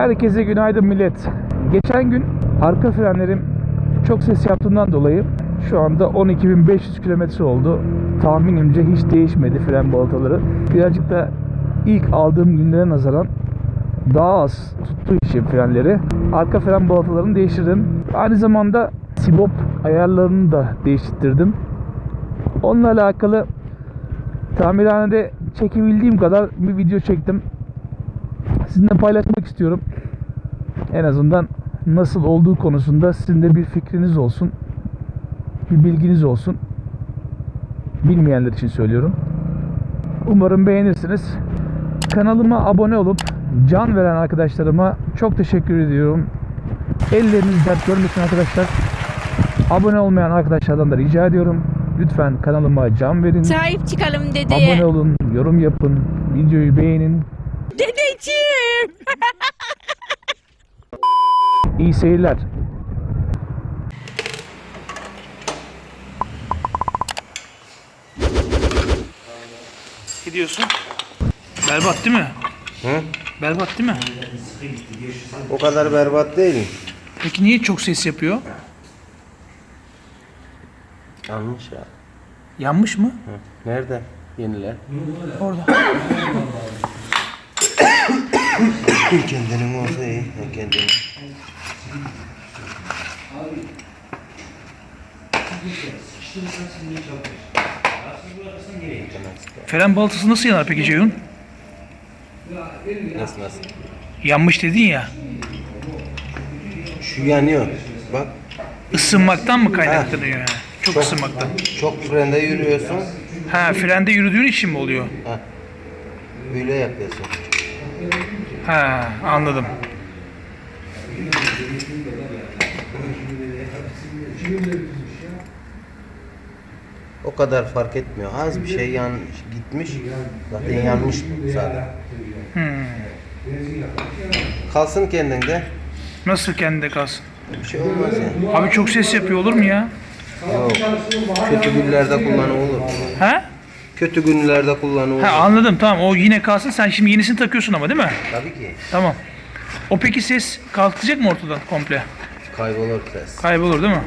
Herkese günaydın millet. Geçen gün arka frenlerim çok ses yaptığından dolayı şu anda 12.500 kilometre oldu. Tahminimce hiç değişmedi fren balataları. Birazcık da ilk aldığım günlere nazaran daha az tuttuğu için frenleri arka fren balatalarını değiştirdim. Aynı zamanda sibop ayarlarını da değiştirdim. Onunla alakalı tamirhanede çekebildiğim kadar bir video çektim. Sizinle paylaşmak istiyorum. En azından nasıl olduğu konusunda sizin de bir fikriniz olsun. Bir bilginiz olsun. Bilmeyenler için söylüyorum. Umarım beğenirsiniz. Kanalıma abone olup can veren arkadaşlarıma çok teşekkür ediyorum. Elleriniz dert görmesin arkadaşlar. Abone olmayan arkadaşlardan da rica ediyorum. Lütfen kanalıma can verin. Sahip çıkalım dedeye. Abone olun, yorum yapın, videoyu beğenin. Dedeciğim. İyi seyirler. Gidiyorsun. Berbat değil mi? Hı? Berbat değil mi? O kadar berbat değil. Peki niye çok ses yapıyor? Yanlış ya. Yanmış mı? Hı. Nerede? Yeniler. Orada. Kendinin olsa iyi. Kendinin. Fren baltası nasıl yanar peki Ceyhun? Nasıl nasıl? Yanmış dedin ya. Şu yanıyor. Bak. Isınmaktan mı kaynaklanıyor yani? Çok ısınmaktan. Çok frende yürüyorsun. Ha frende yürüdüğün için mi oluyor? Ha. Böyle yapıyorsun. Ha anladım. O kadar fark etmiyor. Az bir şey yan gitmiş. Zaten yanmış zaten. Hmm. Kalsın kendinde. Nasıl kendinde kalsın? Bir şey olmaz yani. Abi çok ses yapıyor olur mu ya? Yok. Kötü günlerde kullanılır. Ha? Kötü günlerde kullanılır. Ha anladım tamam o yine kalsın sen şimdi yenisini takıyorsun ama değil mi? Tabii ki. Tamam. O peki ses kalkacak mı ortadan komple? Kaybolur ses. Kaybolur değil mi?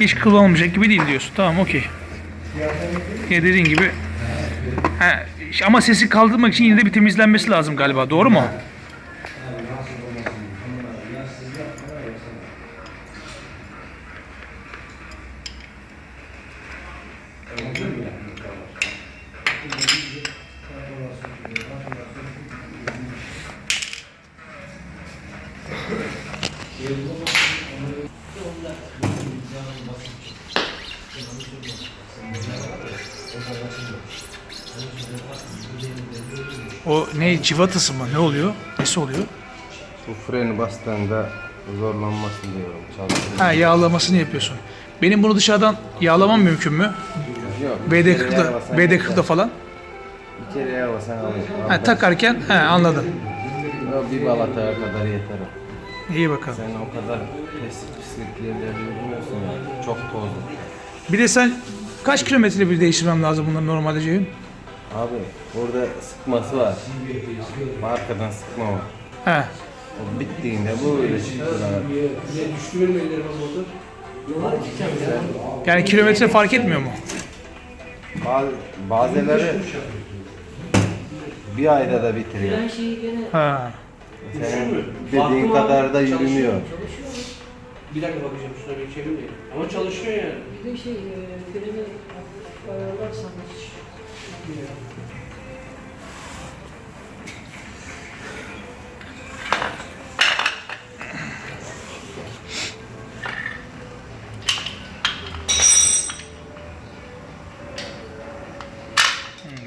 Hiç kıl olmayacak gibi değil diyorsun. Tamam okey. Ya dediğin gibi ha, ama sesi kaldırmak için yine de bir temizlenmesi lazım galiba. Doğru mu? O ne civatası mı? Ne oluyor? Nesi oluyor? Bu freni bastığında zorlanmasın diyorum. Çalışsın. Ha yağlamasını yapıyorsun. Benim bunu dışarıdan yağlamam mümkün mü? Yok. bir kere BD40'da, yağlasan BD40'da yeter. falan. Bir kere yağlasan alır. Ha, takarken he anladım. Bir balataya kadar yeter o. İyi bakalım. Sen o kadar pis pislik yerlerde yürümüyorsun ya. Çok tozlu. Bir de sen kaç kilometre bir değiştirmem lazım bunları normalde Ceyhun? Abi orada sıkması var. Arkadan sıkma var. He. O bittiğinde böyle çıktılar. Yani kilometre fark etmiyor mu? Bazı, bazıları bir ayda da bitiriyor. Ha. Senin dediğin kadar da yürümüyor. Bir dakika bakacağım şuna bir çevireyim. Ama çalışıyor yani. Bir de şey, e, freni ayarlarsan hiç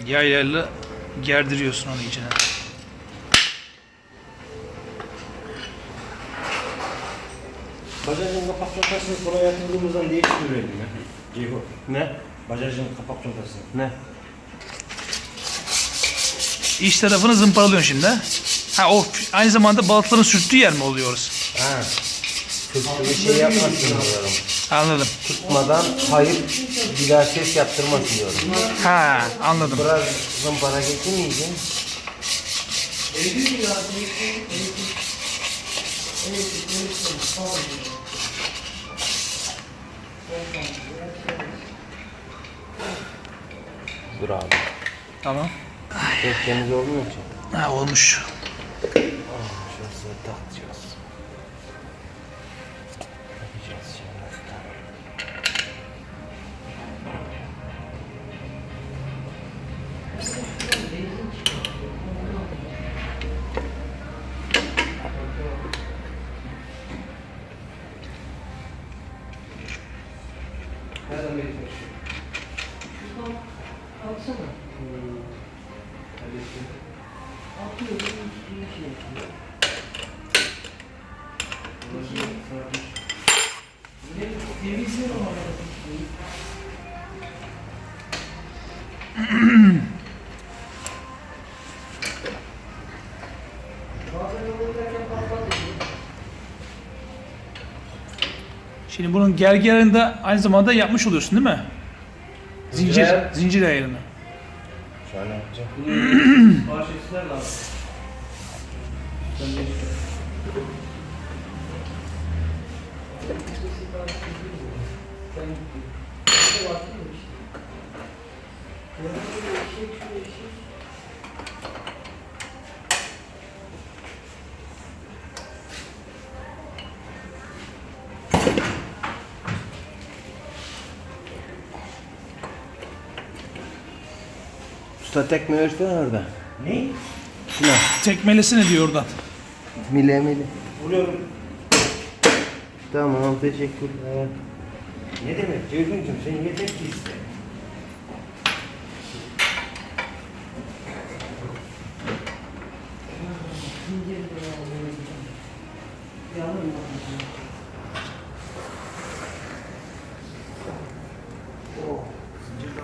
Yaylarla gerdiriyorsun onu içine. Bajajın kapak çantasını kolay yatırdığımızdan değiştiriyorum ya. Ceyhun. Ne? Bajajın kapak çantasını. Ne? İç tarafını zımparalıyorsun şimdi. ha? Ha o aynı zamanda balıkların sürttüğü yer mi oluyor orası? Ha. Sürtüşme şey yapmasın diyorum. Anladım. Tutmadan kayıp bir daha ses yaptırmasın diyorum. Ha anladım. Biraz zımpara geçmeyince Dur abi. Tamam. Çok temiz olmuyor ki. Ha olmuş. Şurası takacağız. Takacağız Şimdi bunun gergerini de aynı zamanda yapmış oluyorsun değil mi? Zincir, Zincir. zincir ayarını. Şöyle yapacağım. Bunun parçası nerede abi? Sen de işte. Sen gittin. İşte baktın mı işte. Orada bir eşek, şu eşek. Usta tekme ölçtü orada. Ne? Tekmelesi ne diyor oradan? Mile mile. Vuruyorum. Tamam teşekkürler. Ne demek Ceyhun'cum sen yeter ki iste. Zincirden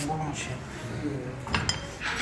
bulmuş ya. Var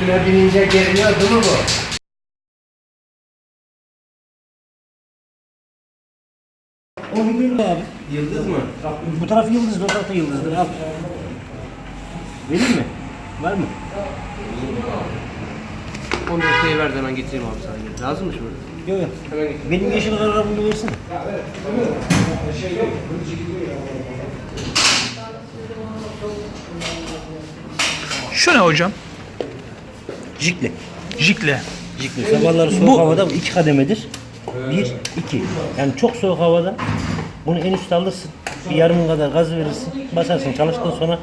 üstüne binince geriliyor değil mi bu? O bir gül abi. Yıldız mı? Bu taraf yıldız, bu taraf da yıldızdır. Al. Vereyim mi? Var mı? Onu ortaya ver de hemen getireyim abi sana. Lazım mı şimdi? Yok yok. Hemen getir. Benim yeşil bunu versene. Şu ne hocam? Jikle. Jikle. Jikle. Sabahları soğuk Bu- havada bu iki kademedir. Bir, iki. Yani çok soğuk havada bunu en üstte alırsın. Bir yarım kadar gaz verirsin. Basarsın. Çalıştıktan sonra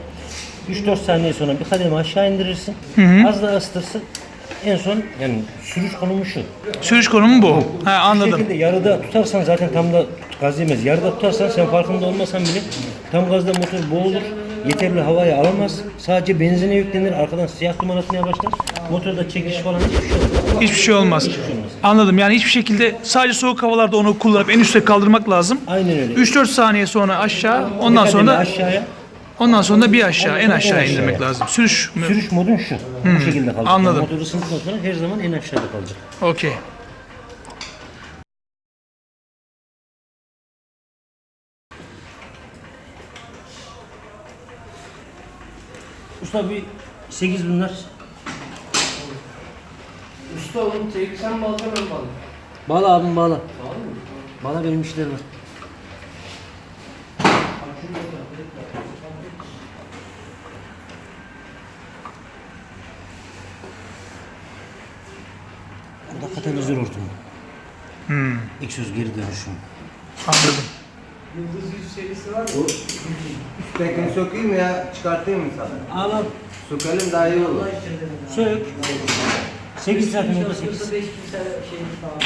3-4 saniye sonra bir kademe aşağı indirirsin. Az daha ısıtırsın. En son yani sürüş konumu şu. Sürüş konumu bu. Ha Bu anladım. şekilde yarıda tutarsan zaten tam da gaz yemez. Yarıda tutarsan sen farkında olmasan bile tam gazda motor boğulur. Yeterli havayı alamaz. Sadece benzine yüklenir. Arkadan siyah duman atmaya başlar. Motorda çekiş falan hiçbir şey olmaz. Hiçbir şey olmaz. Hiçbir şey olmaz. Anladım. Yani hiçbir şekilde sadece soğuk havalarda onu kullanıp en üste kaldırmak lazım. Aynen öyle. 3-4 saniye sonra aşağı, ondan Bir sonra aşağıya ondan sonra da bir aşağı, en aşağı aşağıya. indirmek lazım. Sürüş mü? sürüş modun şu. Bu şekilde kalacak. anladım. Yani motor ısındıktan sonra her zaman en aşağıda kalacak. Okey. Usta bir 8 bunlar. Usta oğlum tek sen alacaksın ben mi alayım? Bağla abim bağla. Tamam mı? Bağla benim işlerim var. Bu da katalizör hortumu. Hmm, Egzoz geri dönüşüm. anladım. Yıldız yüz serisi var mı? Üsttekini mi ya? Çıkartayım mı sana? Al al. Sökelim daha iyi olur. Sök. 8 zaten orada Çalışırsa 8. 5000 tane şey tamam.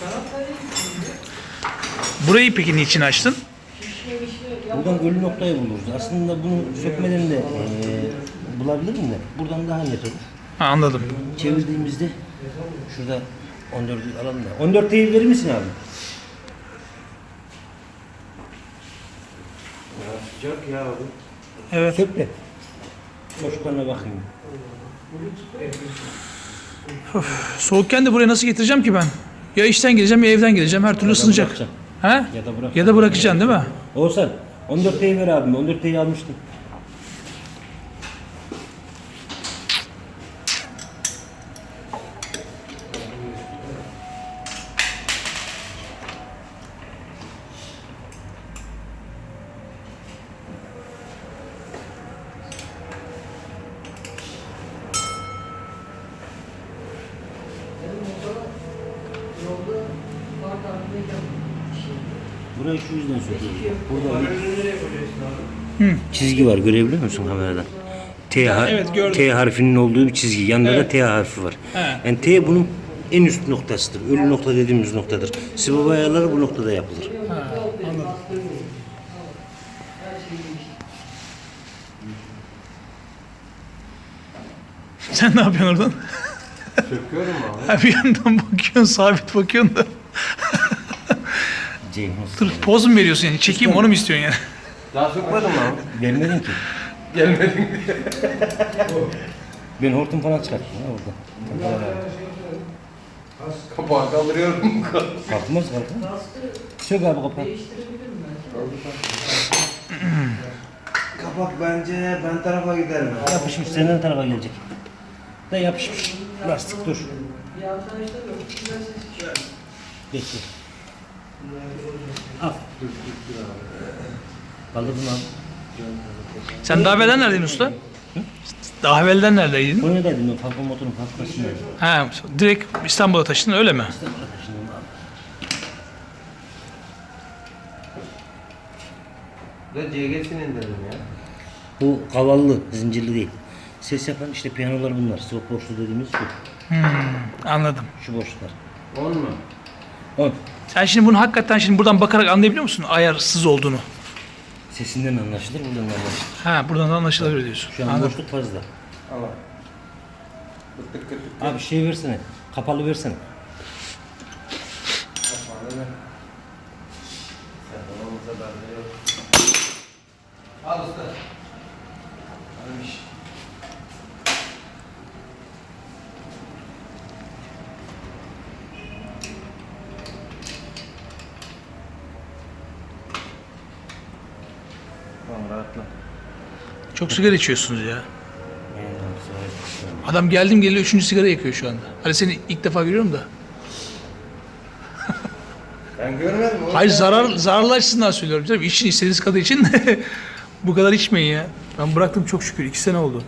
Kanatlar değil mi? Burayı peki niçin açtın? Buradan ölü noktayı buluruz. Aslında bunu sökmeden de eee bulabilirim de buradan daha net olur. Ha, anladım. Çevirdiğimizde şurada 14'ü alalım da. 14 değil verir misin abi? Sıcak ya abi. Evet. Sök de. Boşluklarına bakayım. Soğukken de buraya nasıl getireceğim ki ben? Ya işten geleceğim ya evden geleceğim. Her türlü ısınacak. bırakacaksın. He? Ya da bırak. Ya da bırakacaksın değil mi? Oğuzhan 14 T'yi ver abime. 14 T'yi almıştım. 500'den satıyoruz. Burada bir Hı, çizgi var görebiliyor musun kameradan? T, ha- Evet. T harfinin olduğu bir çizgi. Yanında da T harfi var. He. Yani T bunun en üst noktasıdır. Ölü nokta dediğimiz noktadır. Sibop ayarları bu noktada yapılır. Ha, anladım. Sen ne yapıyorsun oradan? Söküyorum abi. Bir yandan bakıyorsun, sabit bakıyorsun da. Dur poz mu veriyorsun yani? Çekeyim onu mu istiyorsun yani? Daha sökmedim abi. Gelmedin ki. Gelmedim. Ben hortum falan çıkarttım ha orada. Kapağı kaldırıyorum. Kalkmaz kalkmaz. Sök abi kapağı. Kapak bence ben tarafa gider mi? Yapışmış senden tarafa gelecek. Da yapışmış. Lastik dur. Bir arkadaşlar yok. Bekle. Al. Kaldırdım abi. Sen daha evvelden neredeydin usta? Daha evvelden neredeydin? Konya'daydım ben. Falcon motorun fabrikasındaydım. Ha, direkt İstanbul'a taşındın öyle mi? İstanbul'a taşındım abi. Da CG'sinin dedim ya. Bu kavallı, zincirli değil. Ses yapan işte piyanolar bunlar. Slop boşluğu dediğimiz şu. Anladım. Şu boşluklar. 10 mu? On. Sen şimdi bunu hakikaten şimdi buradan bakarak anlayabiliyor musun ayarsız olduğunu? Sesinden anlaşılır, buradan anlaşılır. Ha, buradan da anlaşılabilir diyorsun. Şu an Anladım. boşluk fazla. Allah. Kıttık kıttık Abi şey versene. Kapalı versene. kapağını ver. Sen olmasa bende yok. Al usta. Almış. Tamam rahatla. Çok sigara içiyorsunuz ya. Adam geldim geliyor üçüncü sigara yakıyor şu anda. Hani seni ilk defa görüyorum da. Ben görmedim. Hayır zarar zararlı açısından söylüyorum canım. İçin istediğiniz kadar için bu kadar içmeyin ya. Ben bıraktım çok şükür. iki sene oldu.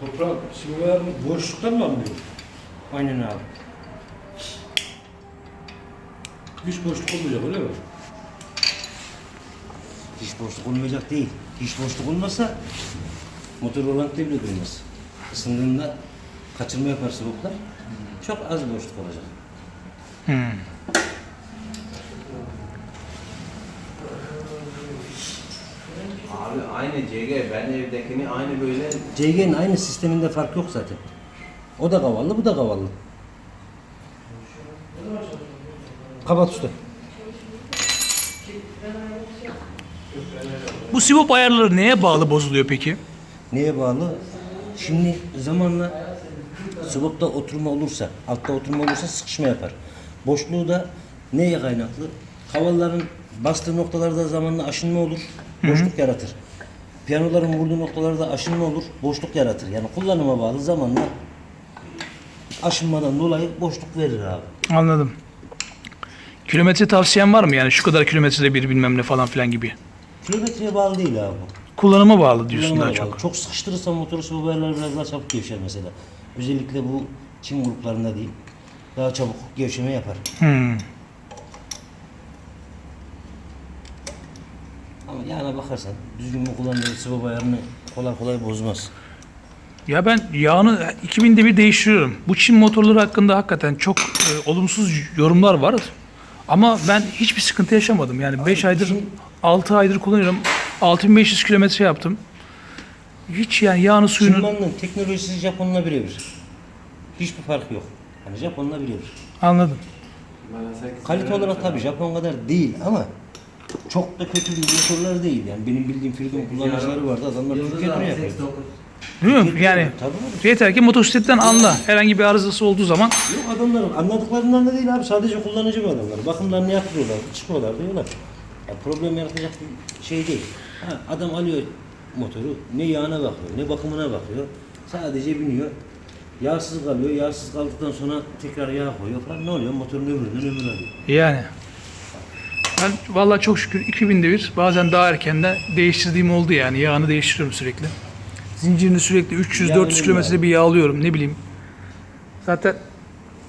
Toprak sigara boşluktan mı alınıyor? Aynen abi. Hiç boşluk olmayacak öyle mi? Hiç boşluk olmayacak değil. Hiç boşluk olmasa motor rolantıda bile duymaz. Isındığında kaçırma yapar sıvıklar. Çok az boşluk olacak. Abi aynı CG. Ben evdekini aynı böyle CG'nin aynı sisteminde fark yok zaten. O da kavallı, bu da kavallı. Kapat usta. Bu sivop ayarları neye bağlı bozuluyor peki? Neye bağlı? Şimdi zamanla sıvıkta oturma olursa, altta oturma olursa sıkışma yapar. Boşluğu da neye kaynaklı? Havaların bastığı noktalarda zamanla aşınma olur, boşluk yaratır. Piyanoların vurduğu noktalarda aşınma olur, boşluk yaratır. Yani kullanıma bağlı zamanla aşınmadan dolayı boşluk verir abi. Anladım. Kilometre tavsiyen var mı yani şu kadar kilometrede bir bilmem ne falan filan gibi? Kilometreye bağlı değil abi bu. Kullanıma bağlı diyorsun Kullanıma daha bağlı. çok. Çok sıkıştırırsan motoru boyalar biraz daha çabuk gevşer mesela. Özellikle bu Çin gruplarında değil. Daha çabuk gevşeme yapar. Hmm. Ama yağına bakarsan düzgün bir kullandığı sıvı ayarını kolay kolay bozmaz. Ya ben yağını 2000'de bir değiştiriyorum. Bu Çin motorları hakkında hakikaten çok e, olumsuz yorumlar var. Ama ben hiçbir sıkıntı yaşamadım. Yani 5 aydır, 6 aydır kullanıyorum. 6500 kilometre yaptım. Hiç yani yağını suyunu... Çinmanın teknolojisi Japon'la birebir. Hiçbir fark yok. Hani Japon'la birebir. Anladım. Kalite olarak tabii Japon kadar değil ama çok da kötü bir motorlar değil. Yani benim bildiğim Freedom kullanıcıları vardı. Adamlar Türkiye'de yapıyor? Değil mi? Yani Tabii. yeter ki motosikletten anla. Herhangi bir arızası olduğu zaman Yok adamların anladıklarından da değil abi. Sadece kullanıcı bu adamlar. Bakımlarını yaptırıyorlar, çıkıyorlar diyorlar. Ya problem yaratacak bir şey değil. Ha, adam alıyor motoru, ne yağına bakıyor, ne bakımına bakıyor. Sadece biniyor. Yağsız kalıyor. Yağsız kaldıktan sonra tekrar yağ koyuyor falan. Ne oluyor? Motorun ömründen ömür alıyor. yani. Ben vallahi çok şükür 2000'de bir bazen daha erkenden değiştirdiğim oldu yani. Yağını değiştiriyorum sürekli. Zincirini sürekli 300-400 Yani kilometrede bir yağlıyorum ne bileyim. Zaten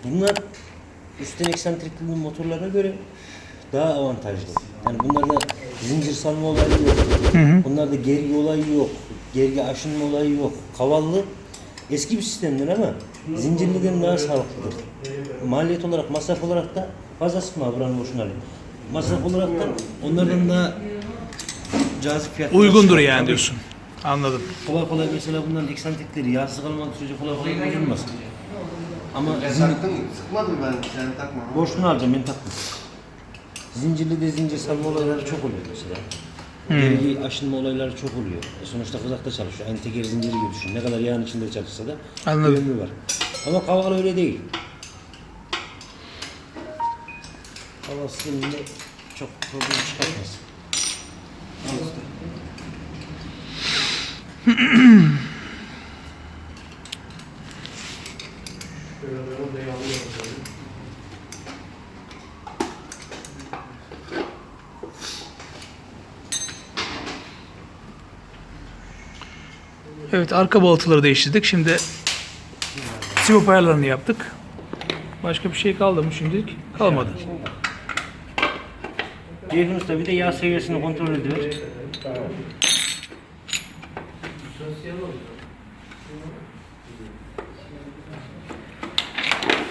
Bunlar üstten eksantrikli motorlara göre daha avantajlı. Yani bunlarda zincir salma olayı yok. Bunlarda gergi olayı yok. Gergi aşınma olayı yok. Kavallı eski bir sistemdir ama zincirliden daha sağlıklıdır. Maliyet olarak, masraf olarak da fazla sıkma buranın boşuna. Masraf olarak da onlardan daha cazip fiyatlar. uygundur yani diyorsun. Anladım. Kolay kolay mesela bunların eksantrikleri yağsız kalmadığı sürece kolay kolay bozulmaz. Ama zin- Taktım, sıkmadım ben, sen takma. Boşluğunu alacağım ben takma. Zincirli de zincir salma olayları çok oluyor mesela. Gergi aşınma olayları çok oluyor. E sonuçta kızakta çalışıyor. Aynı teker zinciri gibi düşün. Ne kadar yağın içinde çalışsa da Anladım. bir ömrü var. Ama kaval öyle değil. Kaval sisteminde çok problem çıkartmaz. Evet arka balataları değiştirdik. Şimdi sivop ayarlarını yaptık. Başka bir şey kaldı mı şimdilik? Kalmadı. Ceyhun Usta bir de yağ seviyesini kontrol ediyor.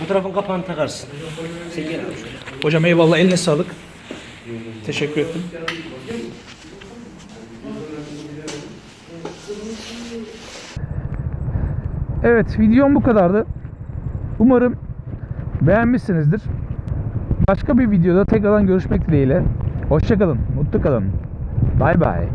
Bu tarafın kapağını takarsın. Sen gel abi şöyle. Hocam eyvallah eline sağlık. Teşekkür ettim. Evet videom bu kadardı. Umarım beğenmişsinizdir. Başka bir videoda tekrardan görüşmek dileğiyle. Hoşçakalın, mutlu kalın. Bay bay.